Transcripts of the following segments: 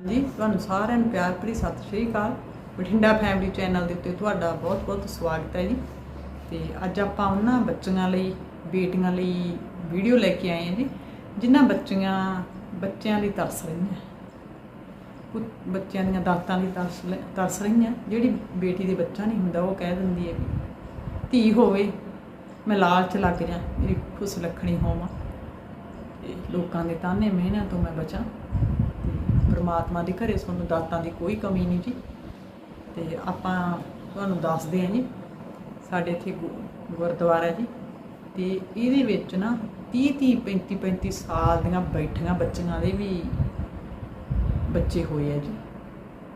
ਹਾਂਜੀ, ਤੁਹਾਨੂੰ ਸਾਰਿਆਂ ਨੂੰ ਪਿਆਰ ਭਰੀ ਸਤਿ ਸ਼੍ਰੀ ਅਕਾਲ। ਬਠਿੰਡਾ ਫੈਮਿਲੀ ਚੈਨਲ ਦੇ ਉੱਤੇ ਤੁਹਾਡਾ ਬਹੁਤ-ਬਹੁਤ ਸਵਾਗਤ ਹੈ ਜੀ। ਤੇ ਅੱਜ ਆਪਾਂ ਉਹਨਾਂ ਬੱਚੀਆਂ ਲਈ, ਬੇਟੀਆਂ ਲਈ ਵੀਡੀਓ ਲੈ ਕੇ ਆਏ ਹਾਂ ਜੀ, ਜਿਨ੍ਹਾਂ ਬੱਚੀਆਂ, ਬੱਚਿਆਂ ਲਈ ਤਰਸ ਰਹੀਆਂ। ਕੁਝ ਬੱਚਿਆਂ ਦੀਆਂ ਦਾਤਾਂ ਲਈ ਤਰਸ ਲ- ਤਰਸ ਰਹੀਆਂ। ਜਿਹੜੀ ਬੇਟੀ ਦੇ ਬੱਚਾ ਨਹੀਂ ਹੁੰਦਾ, ਉਹ ਕਹਿ ਦਿੰਦੀ ਹੈ ਵੀ, ਧੀ ਹੋਵੇ, ਮੈਂ ਲਾਲਚ ਲੱਗ ਜਾ ਮੇਰੀ ਖੁਸ਼ ਲੱਖਣੀ ਹੋਵਾਂ। ਤੇ ਲੋਕਾਂ ਦੇ ਤਾਨੇ ਮਿਹਨਤ ਤੋਂ ਮੈਂ ਬਚਾਂ। ਪ੍ਰਮਾਤਮਾ ਦੇ ਘਰੇ ਤੁਹਾਨੂੰ ਦਾਤਾਂ ਦੀ ਕੋਈ ਕਮੀ ਨਹੀਂ ਜੀ। ਤੇ ਆਪਾਂ ਤੁਹਾਨੂੰ ਦੱਸਦੇ ਹਾਂ ਜੀ, ਸਾਡੇ ਇੱਥੇ ਗੁ- ਗੁਰਦੁਆਰਾ ਜੀ। ਤੇ ਇਹਦੇ ਵਿੱਚ ਨਾ 30 30 35 35 ਸਾਲ ਦੀਆਂ ਬੈਠੀਆਂ ਬੱਚੀਆਂ ਦੇ ਵੀ ਬੱਚੇ ਹੋਏ ਆ ਜੀ।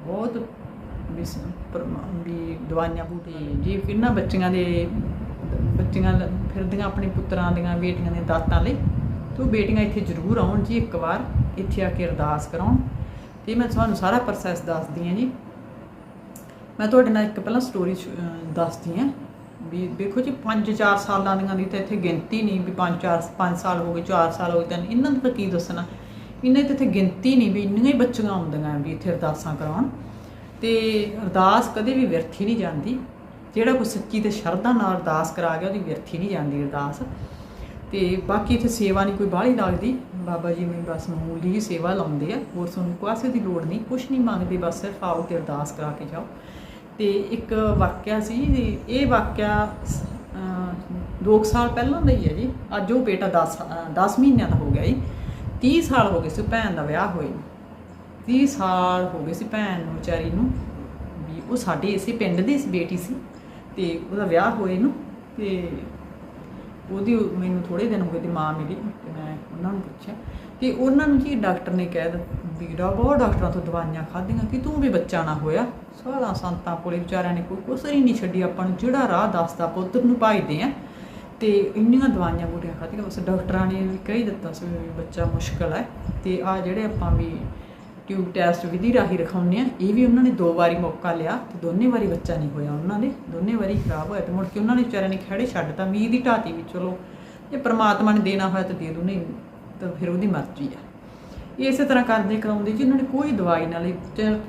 ਬਹੁਤ ਵੀ ਸ- ਪਰਮਾ- ਵੀ ਦਵਾਈਆਂ ਬੂਟੀ ਜੀ। ਕਿੰਨਾ ਬੱਚੀਆਂ ਦੇ, ਬੱਚੀਆਂ ਫਿਰਦੀਆਂ ਆਪਣੇ ਪੁੱਤਰਾਂ ਦੀਆਂ ਬੇਟੀਆਂ ਦੇ ਦਾਤਾਂ ਲਈ। ਤੇ ਉਹ ਬੇਟੀਆਂ ਇੱਥੇ ਜ਼ਰੂਰ ਆਉਣ ਜੀ ਇੱਕ ਵਾਰ, ਇੱਥੇ ਆ ਕੇ ਅਰਦਾਸ ਕਰਾਉਣ। ਤੇ ਮੈਂ ਤੁਹਾਨੂੰ ਸਾਰਾ ਪ੍ਰੋਸੈਸ ਦੱਸਦੀ ਹਾਂ ਜੀ। ਮੈਂ ਤੁਹਾਡੇ ਨਾਲ ਇੱਕ ਪਹਿਲਾਂ ਸਟੋਰੀ ਦੱਸਦੀ ਹਾਂ ਵੀ ਦੇਖੋ ਜੀ 5-4 ਸਾਲਾਂ ਦੀਆਂ ਦੀ ਤਾਂ ਇੱਥੇ ਗਿਣਤੀ ਨਹੀਂ ਵੀ 5-4 5 ਸਾਲ ਹੋ ਗਏ 4 ਸਾਲ ਹੋ ਗਏ, ਤਾਂ ਇਹਨਾਂ ਦਾ ਤਾਂ ਕੀ ਦੱਸਣਾ? ਇਹਨਾਂ ਦੀ ਤਾਂ ਇੱਥੇ ਗਿਣਤੀ ਨਹੀਂ ਵੀ ਇੰਨੀਆਂ ਹੀ ਬੱਚੀਆਂ ਆਉਂਦੀਆਂ ਵੀ ਇੱਥੇ ਅਰਦਾਸਾਂ ਕਰਾਉਣ। ਤੇ ਅਰਦਾਸ ਕਦੇ ਵੀ ਵਿਅਰਥੀ ਨਹੀਂ ਜਾਂਦੀ। ਜਿਹੜਾ ਕੋਈ ਸੱਚੀ ਤੇ ਸ਼ਰਧਾ ਨਾਲ ਅਰਦਾਸ ਕਰਾ ਗਿਆ, ਉਹਦੀ ਵਿਅਰਥੀ ਨਹੀਂ ਜਾਂਦੀ ਅਰਦਾਸ। ਤੇ ਬਾਕੀ ਇੱਥੇ ਸੇਵਾ ਨਹੀਂ ਕੋਈ ਬਾਹਲੀ ਲੱਗਦੀ। ਬਾਬਾ ਜੀ ਮੈਨੂੰ ਬਸ ਮਾਮੂਲੀ ਹੀ ਸੇਵਾ ਲਾਉਂਦੇ ਆ। ਹੋਰ ਤੁਹਾਨੂੰ ਕੋਈ ਦੀ ਲੋੜ ਨਹੀਂ ਕੁਝ ਨਹੀਂ ਮੰਗਦੇ, ਬਸ ਸਿਰਫ ਆਓ ਤੇ ਅਰਦਾਸ ਕਰਾ ਕੇ ਜਾਓ। ਤੇ ਇੱਕ ਵਾਕਿਆ ਸੀ, ਇਹ ਵਾਕਿਆ 2 ਸਾਲ ਪਹਿਲਾਂ ਦਾ ਹੀ ਹੈ ਜੀ। ਅੱਜ ਉਹ ਬੇਟਾ 10 10 ਮਹੀਨਿਆਂ ਦਾ ਹੋ ਗਿਆ ਜੀ। 30 ਸਾਲ ਹੋ ਗਏ ਸੀ ਭੈਣ ਦਾ ਵਿਆਹ ਹੋਏ ਨੂੰ। 30 ਸਾਲ ਹੋ ਗਏ ਸੀ ਭੈਣ ਨੂੰ, ਵਿਚਾਰੀ ਨੂੰ। ਵੀ ਉਹ ਸਾਡੇ ਇਸੇ ਪਿੰਡ ਦੀ ਸੀ, ਬੇਟੀ ਸੀ। ਤੇ ਉਹਦਾ ਵਿਆਹ ਹੋਏ ਨੂੰ। ਤੇ ਉਹਦੀ ਮੈਨੂੰ ਥੋੜੇ ਦਿਨ ਹੋ ਗਏ ਤੇ ਮਾਂ ਮਿਲੀ ਤੇ ਮੈਂ ਉਹਨਾਂ ਨੂੰ ਪੁੱਛਿਆ ਤੇ ਉਹਨਾਂ ਨੂੰ ਜੀ ਡਾਕਟਰ ਨੇ ਕਹਿ ਦਿੱਤਾ ਵੀਰਾ ਬਹੁਤ ਡਾਕਟਰਾਂ ਤੋਂ ਦਵਾਈਆਂ ਖਾਧੀਆਂ ਕਿ ਤੂੰ ਵੀ ਬੱਚਾ ਨਾ ਹੋਇਆ। ਸਾਰਾ ਸੰਤਾਂ ਕੋਲੇ ਵਿਚਾਰਿਆਂ ਨੇ ਕੋਈ ਕੁਸਰ ਨਹੀਂ ਛੱਡੀ, ਆਪਾਂ ਨੂੰ ਜਿਹੜਾ ਰਾਹ ਦੱਸਦਾ ਪੁੱਤਰ ਨੂੰ ਭਾਈਦੇ ਆ। ਤੇ ਇੰਨੀਆਂ ਦਵਾਈਆਂ ਬੂਟੀਆਂ ਖਾਧੀਆਂ ਉਸ ਡਾਕਟਰਾਂ ਨੇ ਵੀ ਕਹੀ ਦਿੱਤਾ ਸੀ ਵੀ ਬੱਚਾ ਮੁਸ਼ਕਲ ਹੈ ਤੇ ਆ ਜਿਹੜੇ ਆਪਾਂ ਵੀ ਟਿਊਬ ਟੈਸਟ ਵਿਧੀ ਰਾਹੀਂ ਰਖਾਉਂਦੇ ਆ ਇਹ ਵੀ ਉਹਨਾਂ ਨੇ ਦੋ ਵਾਰੀ ਮੌਕਾ ਲਿਆ ਤੇ ਦੋਨੇ ਵਾਰੀ ਬੱਚਾ ਨਹੀਂ ਹੋਇਆ ਉਹਨਾਂ ਦੇ। ਦੋਨੇ ਵਾਰੀ ਖਰਾਬ ਹੋਇਆ ਤੇ ਮੁੜ ਕੇ ਉਹਨਾਂ ਨੇ ਵਿਚਾਰਿਆਂ ਨੇ ਖੜੇ ਛੱਡਤਾ ਮੀਂਹ ਦੀ ਢਾਤੀ ਵੀ ਚਲੋ, ਜੇ ਪ੍ਰਮਾਤਮਾ ਨੇ ਦੇਣਾ ਹੋਇਆ ਤਾਂ ਦੇ ਦੂ, ਨਹੀਂ ਤਾਂ ਫਿਰ ਉਹਦੀ ਮਰਜ਼ੀ ਆ। ਇਸੇ ਤਰ੍ਹਾਂ ਕਰਦੇ ਕਰਾਉਂਦੇ ਜੀ ਉਹਨਾਂ ਨੇ ਕੋਈ ਦਵਾਈ ਨਾਲ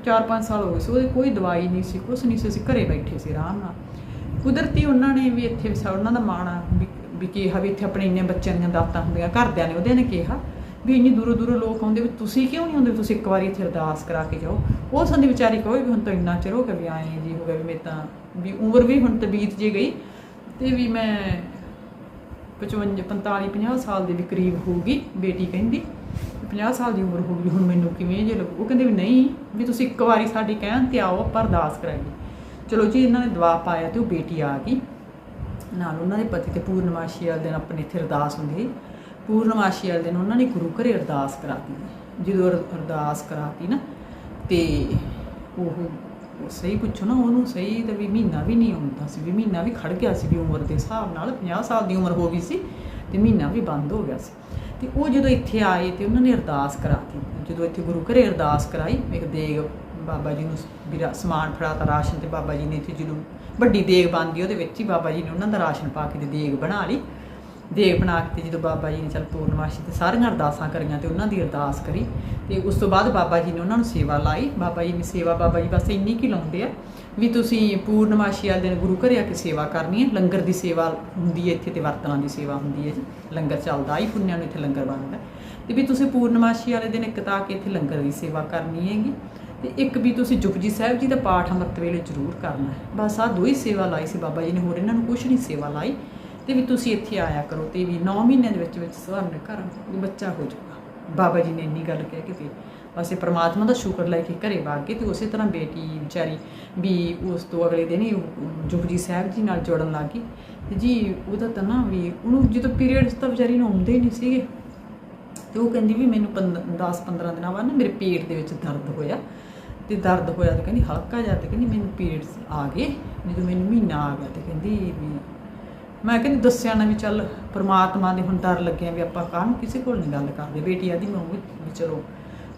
4-5 ਸਾਲ ਹੋ ਗਏ ਸੀ, ਉਹਦੀ ਕੋਈ ਦਵਾਈ ਨਹੀਂ ਸੀ, ਕੁਛ ਨਹੀਂ ਸੀ। ਅਸੀਂ ਘਰੇ ਬੈਠੇ ਸੀ ਆਰਾਮ ਨਾਲ। ਕੁਦਰਤੀ ਉਹਨਾਂ ਨੇ ਵੀ ਇੱਥੇ ਉਹਨਾਂ ਦਾ ਮਾਣ ਵੀ ਵੀ ਕਿਹਾ ਵੀ ਇੱਥੇ ਆਪਣੇ ਇੰਨੇ ਬੱਚਿਆਂ ਦੀਆਂ ਦਾਤਾਂ ਹੁੰਦੀਆਂ, ਘਰਦਿਆਂ ਨੇ ਉਹਦੇ ਨੇ ਕਿਹਾ। ਵੀ ਇੰਨੀ ਦੂਰੋਂ ਦੂਰੋਂ ਲੋਕ ਆਉਂਦੇ ਵੀ ਤੁਸੀਂ ਕਿਉਂ ਨਹੀਂ ਆਉਂਦੇ? ਤੁਸੀਂ ਇੱਕ ਵਾਰੀ ਇੱਥੇ ਅਰਦਾਸ ਕਰਾ ਕੇ ਜਾਓ। ਉਹ ਸੰਦੀ ਵਿਚਾਰੀ ਕਹੋ ਵੀ ਹੁਣ ਤਾਂ ਇੰਨਾ ਚਿਰ ਹੋ ਗਿਆ ਵੀ ਆਏ ਜੀ, ਹੋ ਗਿਆ ਵੀ ਮੈਂ ਤਾਂ ਵੀ ਉਮਰ ਵੀ ਹੁਣ ਤਾਂ ਬੀਤ ਜੇ ਗਈ ਤੇ ਵੀ ਮੈਂ 55 45 50 ਸਾਲ ਦੇ ਵੀ ਕਰੀਬ ਹੋਊਗੀ ਬੇਟੀ ਕਹਿੰਦੀ। 50 ਸਾਲ ਦੀ ਉਮਰ ਹੋਊਗੀ ਹੁਣ ਮੈਨੂੰ ਕਿਵੇਂ ਜੇ ਲੱਗੂ? ਉਹ ਕਹਿੰਦੇ ਵੀ ਨਹੀਂ, ਵੀ ਤੁਸੀਂ ਇੱਕ ਵਾਰੀ ਸਾਡੀ ਕਹਿਣ ਤੇ ਆਓ, ਆਪਾਂ ਅਰਦਾਸ ਕਰਾਂਗੇ। ਚਲੋ ਜੀ, ਇਹਨਾਂ ਨੇ ਦਵਾ ਪਾਇਆ ਤੇ ਉਹ ਬੇਟੀ ਆ ਗਈ। ਨਾਲ ਉਹਨਾਂ ਦੇ ਪਤੀ ਤੇ ਪੂਰਨਮਾਸ਼ੀ ਵਾਲੇ ਦਿਨ ਆਪਣੇ ਇੱਥੇ ਅਰਦਾਸ ਹੁੰਦੀ ਸੀ। ਪੂਰਨਮਾਸ਼ੀ ਵਾਲੇ ਦਿਨ ਉਹਨਾਂ ਨੇ ਗੁਰੂ ਘਰੇ ਅਰਦਾਸ ਕਰਾਤੀ। ਜਦੋਂ ਅਰ- ਅਰਦਾਸ ਕਰਾਤੀ ਨਾ, ਤੇ ਉਹ ਸਹੀ ਪੁੱਛੋ ਨਾ, ਉਹਨੂੰ ਸਹੀ ਤਾਂ ਵੀ ਮਹੀਨਾ ਵੀ ਨਹੀਂ ਆਉਂਦਾ ਸੀ, ਵੀ ਮਹੀਨਾ ਵੀ ਖੜ ਗਿਆ ਸੀ ਵੀ ਉਮਰ ਦੇ ਹਿਸਾਬ ਨਾਲ 50 ਸਾਲ ਦੀ ਉਮਰ ਹੋ ਗਈ ਸੀ ਤੇ ਮਹੀਨਾ ਵੀ ਬੰਦ ਹੋ ਗਿਆ ਸੀ। ਤੇ ਉਹ ਜਦੋਂ ਇੱਥੇ ਆਏ ਤੇ ਉਹਨਾਂ ਨੇ ਅਰਦਾਸ ਕਰਾਤੀ। ਜਦੋਂ ਇੱਥੇ ਗੁਰੂ ਘਰੇ ਅਰਦਾਸ ਕਰਾਈ, ਇੱਕ ਦੇਗ ਬਾਬਾ ਜੀ ਨੂੰ ਵੀ ਰਾ- ਸਮਾਨ ਫੜਾਤਾ ਰਾਸ਼ਨ ਤੇ ਬਾਬਾ ਜੀ ਨੇ ਇੱਥੇ ਜਦੋਂ ਵੱਡੀ ਦੇਗ ਬਣਦੀ ਉਹਦੇ ਵਿੱਚ ਹੀ ਬਾਬਾ ਜੀ ਨੇ ਉਹਨਾਂ ਦਾ ਰਾਸ਼ਨ ਪਾ ਕੇ ਤੇ ਦੇਗ ਬਣਾ ਲਈ। ਦੇਗ ਬਣਾ ਕੇ ਤੇ ਜਦੋਂ ਬਾਬਾ ਜੀ ਨੇ ਚਲ ਪੂਰਨਮਾਸ਼ੀ ਤੇ ਸਾਰੀਆਂ ਅਰਦਾਸਾਂ ਕਰੀਆਂ ਤੇ ਉਹਨਾਂ ਦੀ ਅਰਦਾਸ ਕਰੀ ਤੇ ਉਸ ਤੋਂ ਬਾਅਦ ਬਾਬਾ ਜੀ ਨੇ ਉਹਨਾਂ ਨੂੰ ਸੇਵਾ ਲਾਈ। ਬਾਬਾ ਜੀ ਨੇ ਸੇਵਾ, ਬਾਬਾ ਜੀ ਬਸ ਇੰਨੀ ਕੀ ਲਾਉਂਦੇ ਆ ਵੀ ਤੁਸੀਂ ਪੂਰਨਮਾਸ਼ੀ ਵਾਲੇ ਦਿਨ ਗੁਰੂ ਘਰੇ ਆ ਕੇ ਸੇਵਾ ਕਰਨੀ ਹੈ। ਲੰਗਰ ਦੀ ਸੇਵਾ ਹੁੰਦੀ ਹੈ, ਇੱਥੇ ਤੇ ਵਰਤਨਾਂ ਦੀ ਸੇਵਾ ਹੁੰਦੀ ਹੈ ਜੀ। ਲੰਗਰ ਚੱਲਦਾ ਹੀ, ਪੁੰਨਿਆਂ ਨੂੰ ਇੱਥੇ ਲੰਗਰ ਬਣਦਾ ਤੇ ਵੀ ਤੁਸੀਂ ਪੂਰਨਮਾਸ਼ੀ ਵਾਲੇ ਦਿਨ ਇੱਕ ਤਾਂ ਆ ਕੇ ਇੱਥੇ ਲੰਗਰ ਦੀ ਸੇਵਾ ਕਰਨੀ ਹੈਗੀ ਤੇ ਇੱਕ ਵੀ ਤੁਸੀਂ ਜੁਪਜੀ ਸਾਹਿਬ ਜੀ ਦਾ ਪਾਠ ਅੰਮ੍ਰਿਤ ਵੇਲੇ ਜ਼ਰੂਰ ਕਰਨਾ ਹੈ। ਬਸ ਆਹ ਦੋ ਹੀ ਸੇਵਾ ਲਾਈ ਸੀ ਬਾਬਾ ਜੀ ਨੇ, ਹੋਰ ਇਹਨਾਂ ਨੂੰ ਕੁਝ ਨਹੀਂ ਸੇਵਾ ਲਾਈ। ਤੇ ਵੀ ਤੁਸੀਂ ਇੱਥੇ ਆਇਆ ਕਰੋ ਤੇ ਵੀ 9 ਮਹੀਨਿਆਂ ਦੇ ਵਿੱਚ ਵਿੱਚ ਤੁਹਾਡੇ ਘਰ ਵੀ ਬੱਚਾ ਹੋ ਜਾਊਗਾ। ਬਾਬਾ ਜੀ ਨੇ ਇੰਨੀ ਗੱਲ ਕਹਿ ਕੇ ਤੇ ਬਸ ਇਹ ਪ੍ਰਮਾਤਮਾ ਦਾ ਸ਼ੁਕਰ ਲੈ ਕੇ ਘਰੇ ਵਗ ਗਏ ਤੇ ਉਸੇ ਤਰ੍ਹਾਂ ਬੇਟੀ ਵਿਚਾਰੀ ਵੀ ਉਸ ਤੋਂ ਅਗਲੇ ਦਿਨ ਹੀ ਉਹ ਜੁਗਜੀ ਸਾਹਿਬ ਜੀ ਨਾਲ ਜੁੜਨ ਗਈ ਤੇ ਜੀ ਉਹਦਾ ਤਾਂ ਨਾ ਵੀ ਉਹਨੂੰ ਜਦੋਂ ਪੀਰੀਅਡਸ ਤਾਂ ਵਿਚਾਰੀ ਨੂੰ ਆਉਂਦੇ ਨਹੀਂ ਸੀਗੇ। ਤੇ ਉਹ ਕਹਿੰਦੀ ਵੀ ਮੈਨੂੰ 10 15 ਦਿਨਾਂ ਬਾਅਦ ਨਾ ਮੇਰੇ ਪੇਟ ਦੇ ਵਿੱਚ ਦਰਦ ਹੋਇਆ ਤੇ ਦਰਦ ਹੋਇਆ ਤੇ ਕਹਿੰਦੀ ਹਲਕਾ ਜਿਹਾ ਤੇ ਕਹਿੰਦੀ ਮੈਨੂੰ ਪੀਰੀਅਡਸ ਆ ਗਏ ਜਦੋਂ ਮੈਨੂੰ ਮਹੀਨਾ ਆ ਗਿਆ ਤੇ ਕਹਿੰਦੀ ਵੀ ਮੈਂ ਕਹਿੰਦੀ ਦੱਸਿਆ ਨਾ ਵੀ ਚੱਲ ਪ੍ਰਮਾਤਮਾ ਦੇ ਹੁਣ ਡਰ ਲੱਗਿਆ ਵੀ ਆਪਾਂ ਕਾਹਨੂੰ ਕਿਸੇ ਕੋਲ ਨਹੀਂ ਗੱਲ ਕਰਦੇ। ਬੇਟੀ ਆਦੀ ਮੈਂ ਵੀ ਚਲੋ,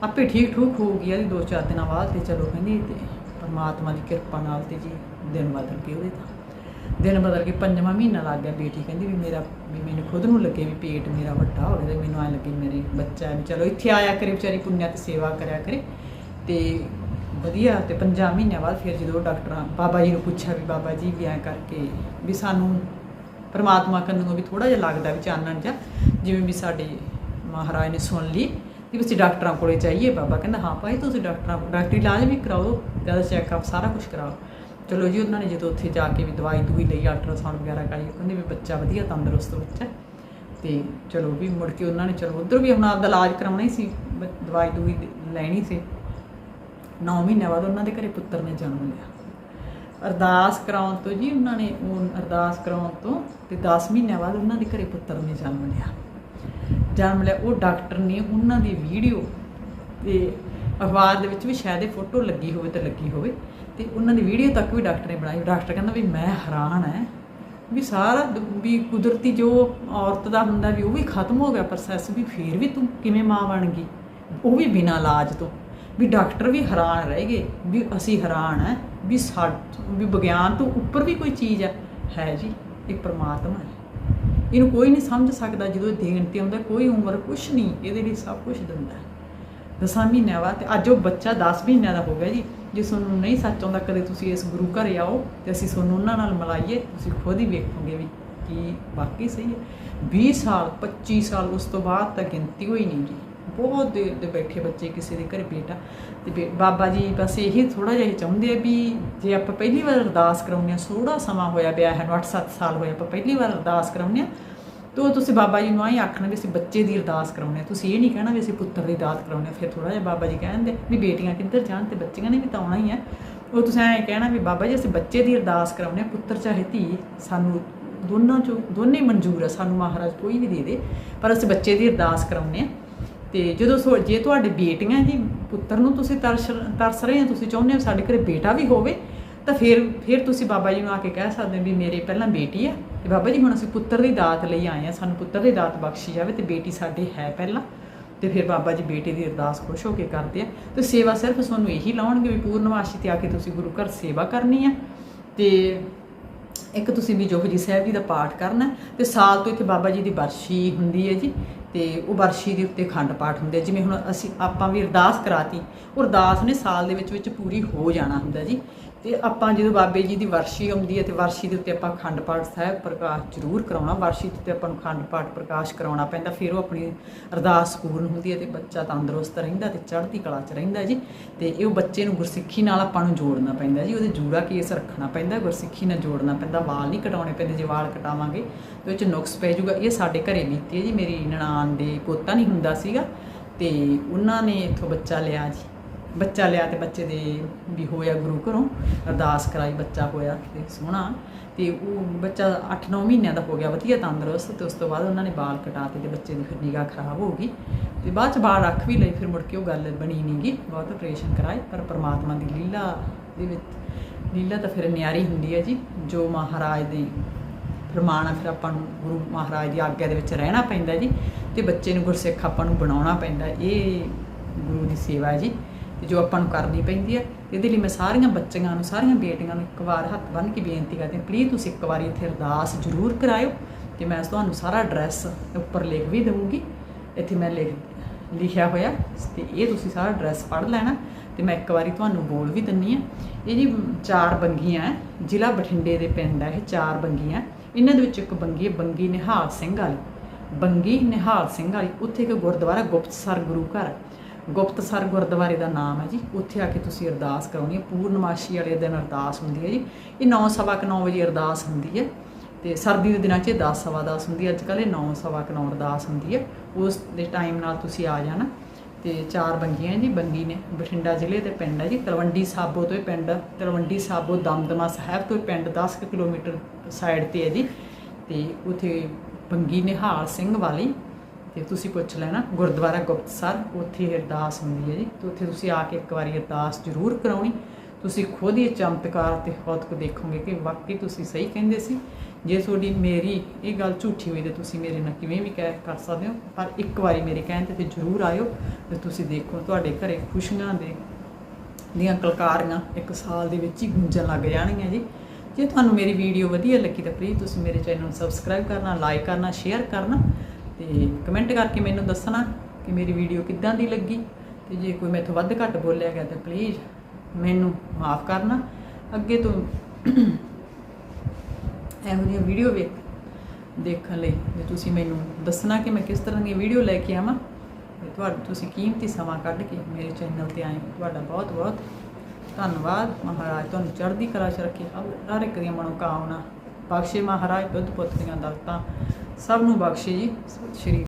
ਆਪੇ ਠੀਕ ਠੂਕ ਹੋ ਗਈ ਆਦੀ ਦੋ ਚਾਰ ਦਿਨਾਂ ਬਾਅਦ ਤੇ ਚਲੋ ਕਹਿੰਦੀ, ਤੇ ਪ੍ਰਮਾਤਮਾ ਦੀ ਕਿਰਪਾ ਨਾਲ ਤੇ ਜੀ ਦਿਨ ਬਦਲ ਗਏ ਉਹਦੇ ਤਾਂ। ਦਿਨ ਬਦਲ ਕੇ ਪੰਜਵਾਂ ਮਹੀਨਾ ਲੱਗ ਗਿਆ ਬੇਟੀ ਕਹਿੰਦੀ ਵੀ ਮੇਰਾ, ਵੀ ਮੈਨੂੰ ਖੁਦ ਨੂੰ ਲੱਗੇ ਵੀ ਪੇਟ ਮੇਰਾ ਵੱਡਾ ਹੋ ਗਿਆ ਤੇ ਮੈਨੂੰ ਐ ਲੱਗੇ ਮੇਰੇ ਬੱਚਾ ਵੀ ਚਲੋ ਇੱਥੇ ਆਇਆ ਕਰੇ, ਵਿਚਾਰੀ ਪੁੰਨਿਆ ਤੇ ਸੇਵਾ ਕਰਿਆ ਕਰੇ। ਤੇ ਵਧੀਆ ਤੇ ਪੰਜਾਂ ਮਹੀਨਿਆਂ ਬਾਅਦ ਫਿਰ ਜਦੋਂ ਡਾਕਟਰਾਂ, ਬਾਬਾ ਜੀ ਨੂੰ ਪੁੱਛਿਆ ਵੀ ਬਾਬਾ ਜੀ ਵੀ ਐਂ ਕਰਕੇ ਵੀ ਸਾਨੂੰ ਪਰਮਾਤਮਾ ਕੰਨੋਂ ਵੀ ਥੋੜਾ ਜਿਹਾ ਲੱਗਦਾ ਵੀ ਚਾਨਣ ਜਿਹਾ, ਜਿਵੇਂ ਵੀ ਸਾਡੇ ਮਹਾਰਾਜ ਨੇ ਸੁਣ ਲਈ ਵੀ ਤੁਸੀਂ ਡਾਕਟਰਾਂ ਕੋਲੇ ਜਾਈਏ, ਬਾਬਾ ਕਹਿੰਦਾ, ਹਾਂ ਭਾਈ, ਤੁਸੀਂ ਡਾਕਟਰਾਂ ਡਾਕਟਰੀ ਇਲਾਜ ਵੀ ਕਰਾਓ ਜ਼ਿਆਦਾ ਚੈੱਕਅਪ ਸਾਰਾ ਕੁਝ ਕਰਾਓ। ਚਲੋ ਜੀ, ਉਹਨਾਂ ਨੇ ਜਦੋਂ ਉੱਥੇ ਜਾ ਕੇ ਵੀ ਦਵਾਈ ਦੂਈ ਲਈ ਅਲਟਰਾਸਾਊਂਡ ਵਗੈਰਾ ਕਰਾਈ, ਕਹਿੰਦੇ ਵੀ ਬੱਚਾ ਵਧੀਆ, ਤੰਦਰੁਸਤ ਬੱਚਾ ਹੈ। ਤੇ ਚਲੋ ਵੀ ਮੁੜ ਕੇ ਉਹਨਾਂ ਨੇ, ਚਲੋ ਉਧਰ ਵੀ ਹੁਣ ਆਪਦਾ ਇਲਾਜ ਕਰਾਉਣਾ ਹੀ ਸੀ, ਬ- ਦਵਾਈ ਦੂਈ ਲੈਣੀ ਸੀ। 9 ਮਹੀਨਿਆਂ ਬਾਅਦ ਉਹਨਾਂ ਦੇ ਘਰੇ ਪੁੱਤਰ ਨੇ ਜਨਮ ਲਿਆ। ਅਰਦਾਸ ਕਰਾਉਣ ਤੋਂ ਜੀ ਉਹਨਾਂ ਨੇ ਉਹ ਅਰਦਾਸ ਕਰਾਉਣ ਤੋਂ ਤੇ 10 ਮਹੀਨਿਆਂ ਬਾਅਦ ਉਹਨਾਂ ਦੇ ਘਰੇ ਪੁੱਤਰ ਨੇ ਜਨਮ ਲਿਆ। ਜਨਮ ਲਿਆ, ਉਹ ਡਾਕਟਰ ਨੇ ਉਹਨਾਂ ਦੀ ਵੀਡੀਓ ਤੇ ਅਖਬਾਰ ਦੇ ਵਿੱਚ ਵੀ ਸ਼ਾਇਦ ਇਹ ਫੋਟੋ ਲੱਗੀ ਹੋਵੇ ਤੇ ਲੱਗੀ ਹੋਵੇ ਤੇ ਉਹਨਾਂ ਦੀ ਵੀਡੀਓ ਤੱਕ ਵੀ ਡਾਕਟਰ ਨੇ ਬਣਾਈ। ਡਾਕਟਰ ਕਹਿੰਦਾ ਵੀ ਮੈਂ ਹੈਰਾਨ ਹੈ ਵੀ ਸਾਰਾ ਵੀ ਕੁਦਰਤੀ ਜੋ ਔਰਤ ਦਾ ਹੁੰਦਾ ਵੀ ਉਹ ਵੀ ਖਤਮ ਹੋ ਗਿਆ, ਪ੍ਰੋਸੈਸ ਵੀ ਫੇਰ ਵੀ ਤੂੰ ਕਿਵੇਂ ਮਾਂ ਬਣ ਗਈ? ਉਹ ਵੀ ਬਿਨਾਂ ਇਲਾਜ ਤੋਂ। ਵੀ ਡਾਕਟਰ ਵੀ ਹੈਰਾਨ ਰਹਿ ਗਏ ਵੀ ਅਸੀਂ ਹੈਰਾਨ ਹੈ ਵੀ ਸਾ ਵੀ ਵਿਗਿਆਨ ਤੋਂ ਉੱਪਰ ਵੀ ਕੋਈ ਚੀਜ਼ ਹੈ ਹੈ ਜੀ, ਇਹ ਪ੍ਰਮਾਤਮਾ ਹੈ। ਇਹਨੂੰ ਕੋਈ ਨਹੀਂ ਸਮਝ ਸਕਦਾ ਜਦੋਂ ਇਹ ਦੇਣ ਤੇ ਆਉਂਦਾ, ਕੋਈ ਉਮਰ ਕੁਛ ਨਹੀਂ, ਇਹਦੇ ਲਈ ਸਭ ਕੁਝ ਦਿੰਦਾ ਦਸਾਂ ਮਹੀਨਿਆਂ ਬਾਅਦ ਤੇ ਅੱਜ ਉਹ ਬੱਚਾ 10 ਮਹੀਨਿਆਂ ਦਾ ਹੋ ਗਿਆ ਜੀ, ਜੇ ਤੁਹਾਨੂੰ ਨਹੀਂ ਸੱਚ ਆਉਂਦਾ ਕਦੇ ਤੁਸੀਂ ਇਸ ਗੁਰੂ ਘਰ ਆਓ ਤੇ ਅਸੀਂ ਤੁਹਾਨੂੰ ਉਹਨਾਂ ਨਾਲ ਮਿਲਾਈਏ, ਤੁਸੀਂ ਖੁਦ ਹੀ ਵੇਖੋਗੇ ਵੀ ਕੀ ਵਾਕਈ ਸਹੀ ਹੈ। 20 ਸਾਲ 25 ਸਾਲ ਉਸ ਤੋਂ ਬਾਅਦ ਤਾਂ ਗਿਣਤੀ ਹੋਈ ਨਹੀਂ ਜੀ। ਬਹੁਤ ਦੇਰ ਦੇ ਬੈਠੇ ਬੱਚੇ ਕਿਸੇ ਦੇ ਘਰੇ ਬੇਟਾ ਤੇ ਬੇ- ਬਾਬਾ ਜੀ ਬਸ ਇਹੀ ਥੋੜਾ ਜਿਹਾ ਇਹ ਚਾਹੁੰਦੇ ਆ ਵੀ ਜੇ ਆਪਾਂ ਪਹਿਲੀ ਵਾਰ ਅਰਦਾਸ ਕਰਾਉਂਦੇ ਆ ਥੋੜਾ ਸਮਾਂ ਹੋਇਆ ਵਿਆਹ ਨੂੰ 8-7 ਸਾਲ ਹੋਏ ਆਪਾਂ ਪਹਿਲੀ ਵਾਰ ਅਰਦਾਸ ਕਰਾਉਂਦੇ ਆ ਤੋ ਤੁਸੀਂ ਬਾਬਾ ਜੀ ਨੂੰ ਆਈ ਆਖਣਾ ਵੀ ਅਸੀਂ ਬੱਚੇ ਦੀ ਅਰਦਾਸ ਕਰਾਉਣੇ ਆ ਤੁਸੀਂ ਇਹ ਨਹੀਂ ਕਹਿਣਾ ਵੀ ਅਸੀਂ ਪੁੱਤਰ ਦੀ ਅਰਦਾਸ ਕਰਾਉਣੇ ਆ ਫਿਰ ਥੋੜਾ ਜਿਹਾ ਬਾਬਾ ਜੀ ਕਹਿੰਦੇ, ਵੀ ਬੇਟੀਆਂ ਕਿੱਧਰ ਜਾਣ ਤੇ ਬੱਚੀਆਂ ਨੇ ਵੀ ਤਾਂ ਆਉਣਾ ਹੀ ਹੈ ਉਹ ਤੁਸੀਂ ਐਂ ਕਹਿਣਾ ਵੀ ਬਾਬਾ ਜੀ, ਅਸੀਂ ਬੱਚੇ ਦੀ ਅਰਦਾਸ ਕਰਾਉਣੇ ਆ ਪੁੱਤਰ ਚਾਹੇ ਧੀ, ਸਾਨੂੰ ਦੋਨਾਂ ਚੋਂ, ਦੋਨੇ ਮਨਜ਼ੂਰ ਆ, ਸਾਨੂੰ ਮਹਾਰਾਜ ਕੋਈ ਵੀ ਦੇ ਦੇ, ਪਰ ਅਸੀਂ ਬੱਚੇ ਦੀ ਅਰਦਾਸ ਕਰਾਉਣੇ ਆ ਤੇ ਜਦੋਂ ਸੋ ਜੇ ਤੁਹਾਡੇ ਬੇਟੀਆਂ ਜੀ, ਪੁੱਤਰ ਨੂੰ ਤੁਸੀਂ ਤਰਸ ਤਰਸ ਰਹੇ ਹੋ, ਤੁਸੀਂ ਚਾਹੁੰਦੇ ਹੋ ਸਾਡੇ ਘਰੇ ਬੇਟਾ ਵੀ ਹੋਵੇ, ਤਾਂ ਫਿਰ ਫਿਰ ਤੁਸੀਂ ਬਾਬਾ ਜੀ ਨੂੰ ਆ ਕੇ ਕਹਿ ਸਕਦੇ ਹੋ ਵੀ ਮੇਰੇ ਪਹਿਲਾਂ ਬੇਟੀ ਆ, ਤੇ ਬਾਬਾ ਜੀ ਹੁਣ ਅਸੀਂ ਪੁੱਤਰ ਦੀ ਦਾਤ ਲਈ ਆਏ ਆ ਸਾਨੂੰ ਪੁੱਤਰ ਦੀ ਦਾਤ ਬਖਸ਼ੀ ਜਾਵੇ ਤੇ ਬੇਟੀ ਸਾਡੇ ਹੈ ਪਹਿਲਾਂ, ਤੇ ਫਿਰ ਬਾਬਾ ਜੀ ਬੇਟੇ ਦੀ ਅਰਦਾਸ ਖੁਸ਼ ਹੋ ਕੇ ਕਰਦੇ ਆ, ਤੇ ਸੇਵਾ ਸਿਰਫ ਤੁਹਾਨੂੰ ਇਹੀ ਲਾਉਣਗੇ ਵੀ ਪੂਰਨਮਾਸ਼ੀ ਤੇ ਆ ਕੇ ਤੁਸੀਂ ਗੁਰੂ ਘਰ ਸੇਵਾ ਕਰਨੀ ਆ, ਤੇ ਇੱਕ ਤੁਸੀਂ ਵੀ ਜੋਗੀ ਸਾਹਿਬ ਜੀ ਦਾ ਪਾਠ ਕਰਨਾ ਹੈ ਤੇ ਸਾਲ ਤੋਂ ਇੱਥੇ ਬਾਬਾ ਜੀ ਦੀ ਬਰਸ਼ੀ ਹੁੰਦੀ ਹੈ ਜੀ ਤੇ ਉਹ ਬਰਸ਼ੀ ਦੇ ਉੱਤੇ ਖੰਡ ਪਾਠ ਹੁੰਦੇ ਜਿਵੇਂ ਹੁਣ ਅਸੀਂ ਆਪਾਂ ਵੀ ਅਰਦਾਸ ਕਰਾਤੀ, ਉਹ ਅਰਦਾਸ ਨੇ ਸਾਲ ਦੇ ਵਿੱਚ ਵਿੱਚ ਪੂਰੀ ਹੋ ਜਾਣਾ ਹੁੰਦਾ ਜੀ। ਤੇ ਆਪਾਂ ਜਦੋਂ ਬਾਬੇ ਜੀ ਦੀ ਵਰਸ਼ੀ ਆਉਂਦੀ ਹੈ ਤੇ ਵਰਸ਼ੀ ਦੇ ਉੱਤੇ ਆਪਾਂ ਖੰਡ ਪਾਠ ਸਾਹਿਬ ਪ੍ਰਕਾਸ਼ ਜ਼ਰੂਰ ਕਰਾਉਣਾ, ਵਰਸ਼ੀ ਦੇ ਉੱਤੇ ਆਪਾਂ ਨੂੰ ਖੰਡ ਪਾਠ ਪ੍ਰਕਾਸ਼ ਕਰਾਉਣਾ ਪੈਂਦਾ, ਫਿਰ ਉਹ ਆਪਣੀ ਅਰਦਾਸ ਪੂਰਨ ਹੁੰਦੀ ਹੈ ਤੇ ਬੱਚਾ ਤੰਦਰੁਸਤ ਰਹਿੰਦਾ ਤੇ ਚੜ੍ਹਦੀ ਕਲਾ 'ਚ ਰਹਿੰਦਾ ਜੀ ਤੇ ਇਹ ਉਹ ਬੱਚੇ ਨੂੰ ਗੁਰਸਿੱਖੀ ਨਾਲ ਆਪਾਂ ਨੂੰ ਜੋੜਨਾ ਪੈਂਦਾ ਜੀ, ਉਹਦੇ ਜੂੜਾ ਕੇਸ ਰੱਖਣਾ ਪੈਂਦਾ, ਗੁਰਸਿੱਖੀ ਨਾਲ ਜੋੜਨਾ ਪੈਂਦਾ, ਵਾਲ ਨਹੀਂ ਕਟਾਉਣੇ ਪੈਂਦੇ ਜੇ ਵਾਲ ਕਟਾਵਾਂਗੇ ਤੇ ਉਹ 'ਚ ਨੁਕਸ ਪੈ ਜਾਊਗਾ, ਇਹ ਸਾਡੇ ਘਰੇ ਬੀਤੀ ਹੈ ਜੀ, ਮੇਰੀ ਨਨਾਣ ਦੇ ਪੋਤਾ ਨਹੀਂ ਹੁੰਦਾ ਸੀਗਾ ਤੇ ਉਹਨਾਂ ਨੇ ਇੱਥੋਂ ਬੱਚਾ ਲਿਆ ਜੀ। ਬੱਚਾ ਲਿਆ ਤੇ ਬੱਚੇ ਦੇ ਵੀ ਹੋਇਆ ਗੁਰੂ ਘਰੋਂ, ਅਰਦਾਸ ਕਰਾਈ, ਬੱਚਾ ਹੋਇਆ ਤੇ ਸੋਹਣਾ। ਤੇ ਉਹ ਬੱਚਾ 8-9 ਮਹੀਨਿਆਂ ਦਾ ਹੋ ਗਿਆ, ਵਧੀਆ ਤੰਦਰੁਸਤ ਤੇ ਉਸ ਤੋਂ ਬਾਅਦ ਉਹਨਾਂ ਨੇ ਬਾਲ ਕਟਾਤੇ ਤੇ ਬੱਚੇ ਦੀ ਫਿਰ ਨਿਗਾਹ ਖਰਾਬ ਹੋ ਗਈ। ਤੇ ਬਾਅਦ ਚ ਵਾਲ ਰੱਖ ਵੀ ਲਈ ਫਿਰ ਮੁੜ ਕੇ ਉਹ ਗੱਲ ਬਣੀ ਨਹੀਂ ਗੀ। ਬਹੁਤ ਆਪਰੇਸ਼ਨ ਕਰਾਏ, ਪਰ ਪ੍ਰਮਾਤਮਾ ਦੀ ਲੀਲਾ ਦੇ ਵਿੱਚ, ਲੀਲਾ ਤਾਂ ਫਿਰ ਨਿਆਰੀ ਹੁੰਦੀ ਹੈ ਜੀ, ਜੋ ਮਹਾਰਾਜ ਦੀ ਫਰਮਾਨ ਆ, ਫਿਰ ਆਪਾਂ ਨੂੰ ਗੁਰੂ ਮਹਾਰਾਜ ਦੀ ਆਗਿਆ ਦੇ ਵਿੱਚ ਰਹਿਣਾ ਪੈਂਦਾ ਜੀ। ਤੇ ਬੱਚੇ ਨੂੰ ਗੁਰਸਿੱਖ ਆਪਾਂ ਨੂੰ ਬਣਾਉਣਾ ਪੈਂਦਾ, ਇਹ ਗੁਰੂ ਦੀ ਸੇਵਾ ਜੀ। ਤੇ ਜੋ ਆਪਾਂ ਨੂੰ ਕਰਨੀ ਪੈਂਦੀ ਹੈ, ਇਹਦੇ ਲਈ ਮੈਂ ਸਾਰੀਆਂ ਬੱਚੀਆਂ ਨੂੰ, ਸਾਰੀਆਂ ਬੇਟੀਆਂ ਨੂੰ ਇੱਕ ਵਾਰ ਹੱਥ ਬੰਨ੍ਹ ਕੇ ਬੇਨਤੀ ਕਰਦੀ ਪਲੀਜ਼ ਤੁਸੀਂ ਇੱਕ ਵਾਰੀ ਇੱਥੇ ਅਰਦਾਸ ਜ਼ਰੂਰ ਕਰਾਇਓ ਤੇ ਮੈਂ ਤੁਹਾਨੂੰ ਸਾਰਾ ਐਡਰੈਸ ਉੱਪਰ ਲਿਖ ਵੀ ਦਵਾਂਗੀ ਇੱਥੇ ਮੈਂ ਲਿਖ, ਲਿਖਿਆ ਹੋਇਆ, ਤੇ ਇਹ ਤੁਸੀਂ ਸਾਰਾ ਐਡਰੈਸ ਪੜ੍ਹ ਲੈਣਾ ਤੇ ਮੈਂ ਇੱਕ ਵਾਰੀ ਤੁਹਾਨੂੰ ਬੋਲ ਵੀ ਦਿੰਨੀ ਆ ਇਹ ਜੀ ਚਾਰ ਬੰਗੀਆਂ ਹੈ, ਜ਼ਿਲ੍ਹਾ ਬਠਿੰਡੇ ਦੇ ਪਿੰਡ ਹੈ, ਇਹ ਚਾਰ ਬੰਗੀਆਂ ਇਹਨਾਂ ਦੇ ਵਿੱਚ ਇੱਕ ਬੰਗੀ ਹੈ, ਬੰਗੀ ਨਿਹਾਲ ਸਿੰਘ ਵਾਲੀ। ਬੰਗੀ ਨਿਹਾਲ ਸਿੰਘ ਵਾਲੀ, ਉੱਥੇ ਇੱਕ ਗੁਰਦੁਆਰਾ ਗੁਪਤਸਰ ਗੁਰੂ ਘਰ ਗੁਪਤਸਰ ਗੁਰਦੁਆਰੇ ਦਾ ਨਾਮ ਹੈ ਜੀ। ਉੱਥੇ ਆ ਕੇ ਤੁਸੀਂ ਅਰਦਾਸ ਕਰਾਉਣੀ ਹੈ। ਪੂਰਨਮਾਸ਼ੀ ਵਾਲੇ ਦਿਨ ਅਰਦਾਸ ਹੁੰਦੀ ਹੈ ਜੀ। ਇਹ 9:30 ਵਜੇ ਅਰਦਾਸ ਹੁੰਦੀ ਹੈ ਤੇ ਸਰਦੀ ਦੇ ਦਿਨਾਂ 'ਚ ਇਹ 10 ਸਵਾ 10 ਹੁੰਦੀ ਹੈ। ਅੱਜ ਕੱਲ੍ਹ ਇਹ 9:30 ਅਰਦਾਸ ਹੁੰਦੀ ਹੈ। ਉਸ ਦੇ ਟਾਈਮ ਨਾਲ ਤੁਸੀਂ ਆ ਜਾਣਾ ਤੇ ਚਾਰ ਬੰਗੀਆਂ ਜੀ, ਬੰਗੀ ਨੇ, ਬਠਿੰਡਾ ਜ਼ਿਲ੍ਹੇ ਦੇ ਪਿੰਡ ਹੈ ਜੀ। ਤਲਵੰਡੀ ਸਾਬੋ ਤੋਂ ਇਹ ਪਿੰਡ, ਤਲਵੰਡੀ ਸਾਬੋ ਦਮਦਮਾ ਸਾਹਿਬ ਤੋਂ ਇਹ ਪਿੰਡ 10 ਕੁ ਕਿਲੋਮੀਟਰ ਸਾਈਡ ਤੇ ਹੈ ਜੀ। ਤੇ ਉਥੇ ਬੰਗੀ ਨਿਹਾਲ ਸਿੰਘ ਵਾਲੀ ਤੇ ਤੁਸੀਂ ਪੁੱਛ ਲੈਣਾ, ਗੁਰਦੁਆਰਾ ਗੁਪਤਸਰ ਉੱਥੇ ਅਰਦਾਸ ਹੁੰਦੀ ਹੈ ਜੀ। ਤੇ ਉੱਥੇ ਤੁਸੀਂ ਆ ਕੇ ਇੱਕ ਵਾਰੀ ਅਰਦਾਸ ਜ਼ਰੂਰ ਕਰਾਉਣੀ। ਤੁਸੀਂ ਖੁਦ ਹੀ ਚਮਤਕਾਰ ਤੇ ਖੁਦ ਕੋ ਦੇਖੋਗੇ ਕਿ ਵਾਕਈ ਤੁਸੀਂ ਸਹੀ ਕਹਿੰਦੇ ਸੀ। ਜੇ ਤੁਹਾਡੀ ਮੇਰੀ ਇਹ ਗੱਲ ਝੂਠੀ ਹੋਈ ਤੇ ਤੁਸੀਂ ਮੇਰੇ ਨਾਲ ਕਿਵੇਂ ਵੀ ਕਹਿ ਕਰ ਸਕਦੇ ਹੋ, ਪਰ ਇੱਕ ਵਾਰੀ ਮੇਰੇ ਕਹਿਣ ਤੇ ਤੇ ਜ਼ਰੂਰ ਆਇਓ ਤੇ ਤੁਸੀਂ ਦੇਖੋ ਤੁਹਾਡੇ ਘਰੇ ਖੁਸ਼ੀਆਂ ਦੇ ਦੀਆਂ ਕਲਕਾਰੀਆਂ ਇੱਕ ਸਾਲ ਦੇ ਵਿੱਚ ਹੀ ਗੂੰਜਣ ਲੱਗ ਜਾਣਗੀਆਂ ਜੀ। ਜੇ ਤੁਹਾਨੂੰ ਮੇਰੀ ਵੀਡੀਓ ਵਧੀਆ ਲੱਗੀ ਤਾਂ ਪਲੀਜ਼ ਤੁਸੀਂ ਮੇਰੇ ਚੈਨਲ ਨੂੰ ਸਬਸਕ੍ਰਾਈਬ ਕਰਨਾ ਲਾਈਕ ਕਰਨਾ ਸ਼ੇਅਰ ਕਰਨਾ ਤੇ ਕਮੈਂਟ ਕਰਕੇ ਮੈਨੂੰ ਦੱਸਣਾ ਕਿ ਮੇਰੀ ਵੀਡੀਓ ਕਿੱਦਾਂ ਦੀ ਲੱਗੀ। ਤੇ ਜੇ ਕੋਈ ਮੈਥੋਂ ਵੱਧ ਘੱਟ ਬੋਲਿਆ ਗਿਆ ਤਾਂ ਪਲੀਜ਼ ਮੈਨੂੰ ਮਾਫ ਕਰਨਾ। ਅੱਗੇ ਤੋਂ ਇਹੋ ਜਿਹੀਆਂ ਵੀਡੀਓ ਵੇਖ ਦੇਖਣ ਲਈ ਜੇ ਤੁਸੀਂ ਮੈਨੂੰ ਦੱਸਣਾ ਕਿ ਮੈਂ ਕਿਸ ਤਰ੍ਹਾਂ ਦੀ ਵੀਡੀਓ ਲੈ ਕੇ ਆਵਾਂ, ਤੇ ਤੁਹਾਡਾ ਤੁਸੀਂ ਕੀਮਤੀ ਸਮਾਂ ਕੱਢ ਕੇ ਮੇਰੇ ਚੈਨਲ ਤੇ ਆਏ ਤੁਹਾਡਾ ਬਹੁਤ ਬਹੁਤ ਧੰਨਵਾਦ। ਮਹਾਰਾਜ ਤੁਹਾਨੂੰ ਚੜ੍ਹਦੀ ਕਲਾ ਚ ਰੱਖੇ। ਹਰ ਇੱਕ ਦੀਆਂ ਮਨੋਕਾਮਨਾ ਬਖਸ਼ੇ ਮਹਾਰਾਜ ਦੁੱਧ ਪੁੱਤ ਦੀਆਂ ਦਾਤਾਂ। ਸਭ ਨੂੰ ਬਖਸ਼ੇ ਜੀ ਸਤਿ ਸ਼੍ਰੀ